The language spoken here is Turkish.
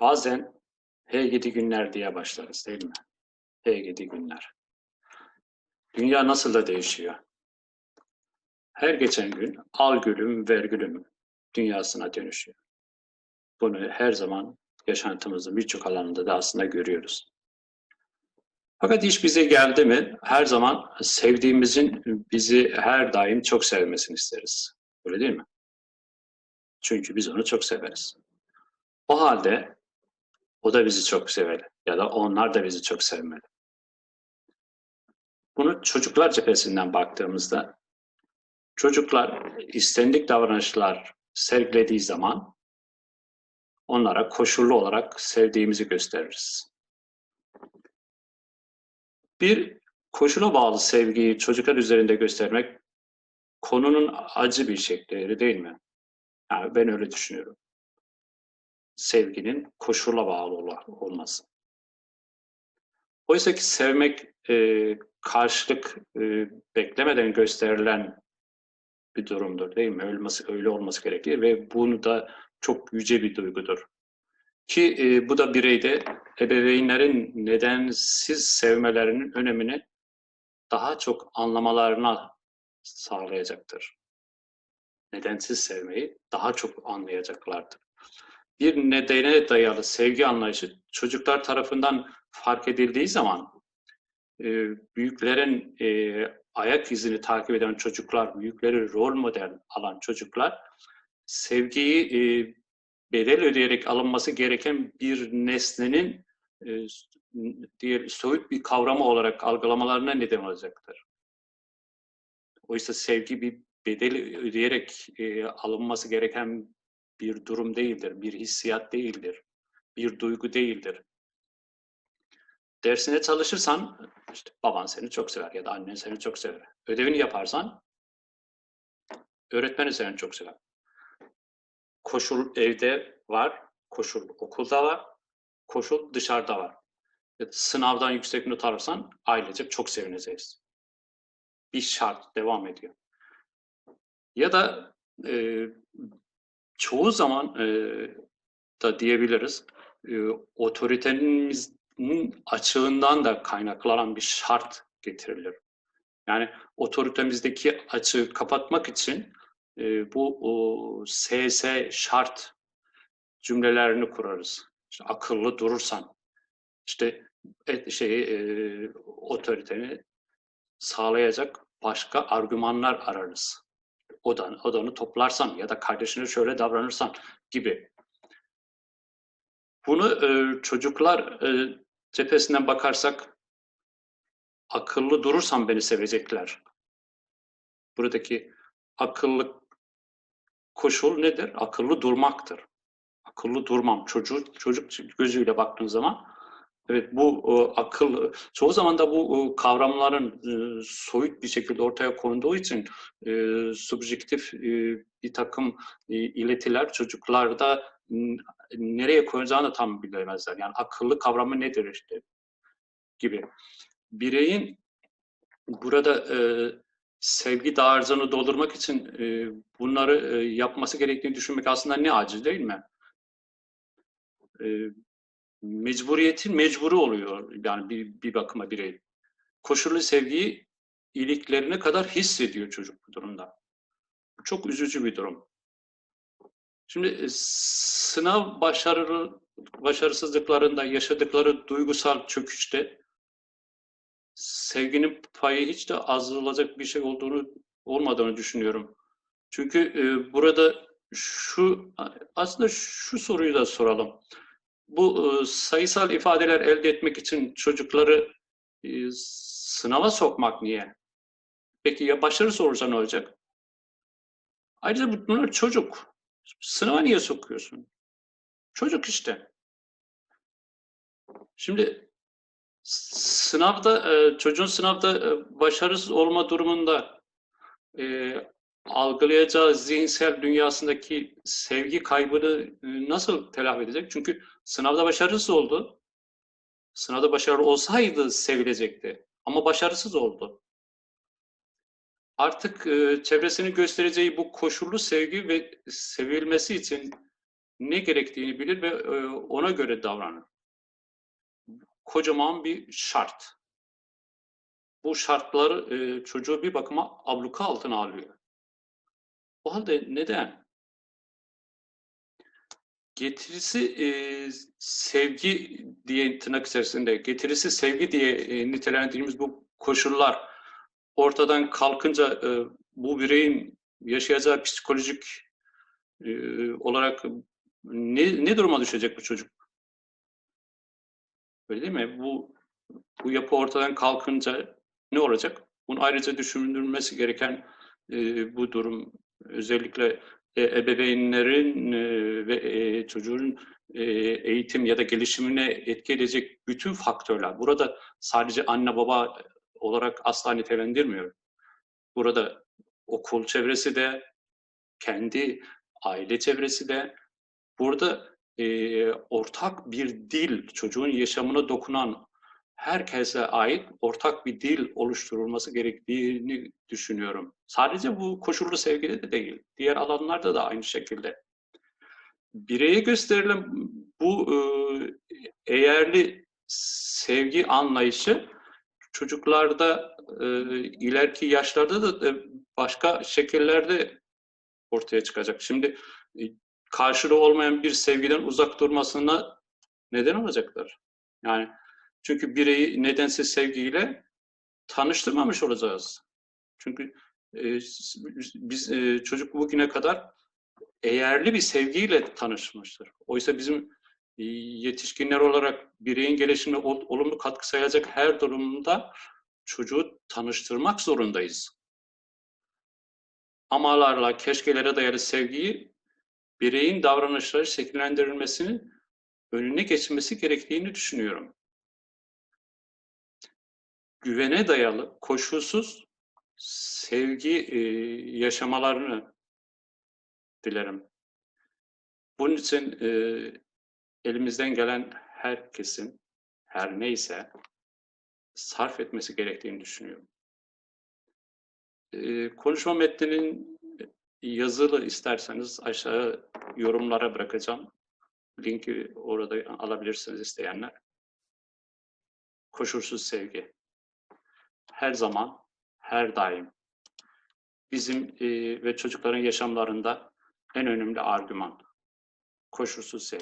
Bazen hey gidi günler diye başlarız değil mi? Hey gidi günler. Dünya nasıl da değişiyor. Her geçen gün al gülüm ver gülüm dünyasına dönüşüyor. Bunu her zaman yaşantımızın birçok alanında da aslında görüyoruz. Fakat iş bize geldi mi her zaman sevdiğimizin bizi her daim çok sevmesini isteriz. Öyle değil mi? Çünkü biz onu çok severiz. O halde o da bizi çok seveli ya da onlar da bizi çok sevmeli. Bunu çocuklar cephesinden baktığımızda çocuklar istendik davranışlar sergilediği zaman onlara koşullu olarak sevdiğimizi gösteririz. Bir koşula bağlı sevgiyi çocuklar üzerinde göstermek konunun acı bir şekli değil mi? Yani ben öyle düşünüyorum. Sevginin koşula bağlı olması. Oysa ki sevmek e, karşılık e, beklemeden gösterilen bir durumdur değil mi? Olması, öyle olması gerekir ve bunu da çok yüce bir duygudur. Ki e, bu da bireyde ebeveynlerin nedensiz sevmelerinin önemini daha çok anlamalarına sağlayacaktır. Nedensiz sevmeyi daha çok anlayacaklardır. Bir nedene dayalı sevgi anlayışı çocuklar tarafından fark edildiği zaman e, büyüklerin e, ayak izini takip eden çocuklar, büyükleri rol model alan çocuklar sevgiyi e, bedel ödeyerek alınması gereken bir nesnenin e, diğer soyut bir kavramı olarak algılamalarına neden olacaktır. Oysa sevgi bir bedel ödeyerek e, alınması gereken bir durum değildir, bir hissiyat değildir, bir duygu değildir. Dersine çalışırsan işte baban seni çok sever ya da annen seni çok sever. Ödevini yaparsan öğretmeni seni çok sever. Koşul evde var, koşul okulda var, koşul dışarıda var. Sınavdan yüksek not alırsan ailecek çok sevineceğiz. Bir şart devam ediyor. Ya da e, çoğu zaman e, da diyebiliriz e, otoritenimizin açığından da kaynaklanan bir şart getirilir. Yani otoritemizdeki açığı kapatmak için e, bu o, SS şart cümlelerini kurarız. İşte akıllı durursan, işte et, şeyi e, otoriteni sağlayacak başka argümanlar ararız. Odan, odanı toplarsan ya da kardeşine şöyle davranırsan gibi. Bunu e, çocuklar e, cephesinden bakarsak akıllı durursam beni sevecekler. Buradaki akıllı koşul nedir? Akıllı durmaktır. Akıllı durmam. Çocuk, çocuk gözüyle baktığın zaman Evet bu e, akıl çoğu zaman da bu e, kavramların e, soyut bir şekilde ortaya konduğu için e, subjektif e, bir takım e, iletiler çocuklarda nereye koyacağını tam bilemezler. Yani akıllı kavramı nedir işte gibi. Bireyin burada e, sevgi dağarcığını doldurmak için e, bunları e, yapması gerektiğini düşünmek aslında ne acı değil mi? E, mecburiyetin mecburu oluyor yani bir, bir bakıma birey. Koşullu sevgiyi iliklerine kadar hissediyor çocuk bu durumda. Çok üzücü bir durum. Şimdi e, sınav başarılı başarısızlıklarında yaşadıkları duygusal çöküşte sevginin payı hiç de azalacak bir şey olduğunu olmadığını düşünüyorum. Çünkü e, burada şu aslında şu soruyu da soralım bu e, sayısal ifadeler elde etmek için çocukları e, sınava sokmak niye? Peki ya başarı olursa ne olacak? Ayrıca bunlar çocuk. Sınava niye sokuyorsun? Çocuk işte. Şimdi sınavda, e, çocuğun sınavda başarısız olma durumunda algılayacağı zihinsel dünyasındaki sevgi kaybını nasıl telafi edecek? Çünkü Sınavda başarısız oldu. Sınavda başarılı olsaydı sevilecekti. Ama başarısız oldu. Artık e, çevresinin göstereceği bu koşullu sevgi ve sevilmesi için ne gerektiğini bilir ve e, ona göre davranır. Kocaman bir şart. Bu şartları e, çocuğu bir bakıma abluka altına alıyor. O halde neden? Getirisi e, sevgi diye tırnak içerisinde, getirisi sevgi diye e, nitelendirdiğimiz bu koşullar ortadan kalkınca e, bu bireyin yaşayacağı psikolojik e, olarak ne, ne duruma düşecek bu çocuk? Öyle değil mi? Bu bu yapı ortadan kalkınca ne olacak? Bunun ayrıca düşünülmesi gereken e, bu durum özellikle e, ebeveynlerin e, ve e, çocuğun e, eğitim ya da gelişimine etki edecek bütün faktörler. Burada sadece anne baba olarak asla nitelendirmiyorum. Burada okul çevresi de, kendi aile çevresi de, burada e, ortak bir dil, çocuğun yaşamına dokunan herkese ait ortak bir dil oluşturulması gerektiğini düşünüyorum. Sadece bu koşullu sevgide de değil, diğer alanlarda da aynı şekilde. Bireye gösterilen bu e, eğerli sevgi anlayışı çocuklarda e, ileriki yaşlarda da e, başka şekillerde ortaya çıkacak. Şimdi e, karşılığı olmayan bir sevgiden uzak durmasına neden olacaklar. Yani çünkü bireyi nedensiz sevgiyle tanıştırmamış olacağız. Çünkü e, biz e, çocuk bugüne kadar eğerli bir sevgiyle tanışmıştır. Oysa bizim e, yetişkinler olarak bireyin gelişimine ol, olumlu katkı sayacak her durumda çocuğu tanıştırmak zorundayız. Amalarla, keşkelere dayalı sevgiyi bireyin davranışları şekillendirilmesinin önüne geçmesi gerektiğini düşünüyorum güvene dayalı, koşulsuz sevgi e, yaşamalarını dilerim. Bunun için e, elimizden gelen herkesin, her neyse sarf etmesi gerektiğini düşünüyorum. E, konuşma metninin yazılı isterseniz aşağı yorumlara bırakacağım. Linki orada alabilirsiniz isteyenler. Koşulsuz sevgi her zaman, her daim bizim e, ve çocukların yaşamlarında en önemli argüman. Koşulsuz sevgi.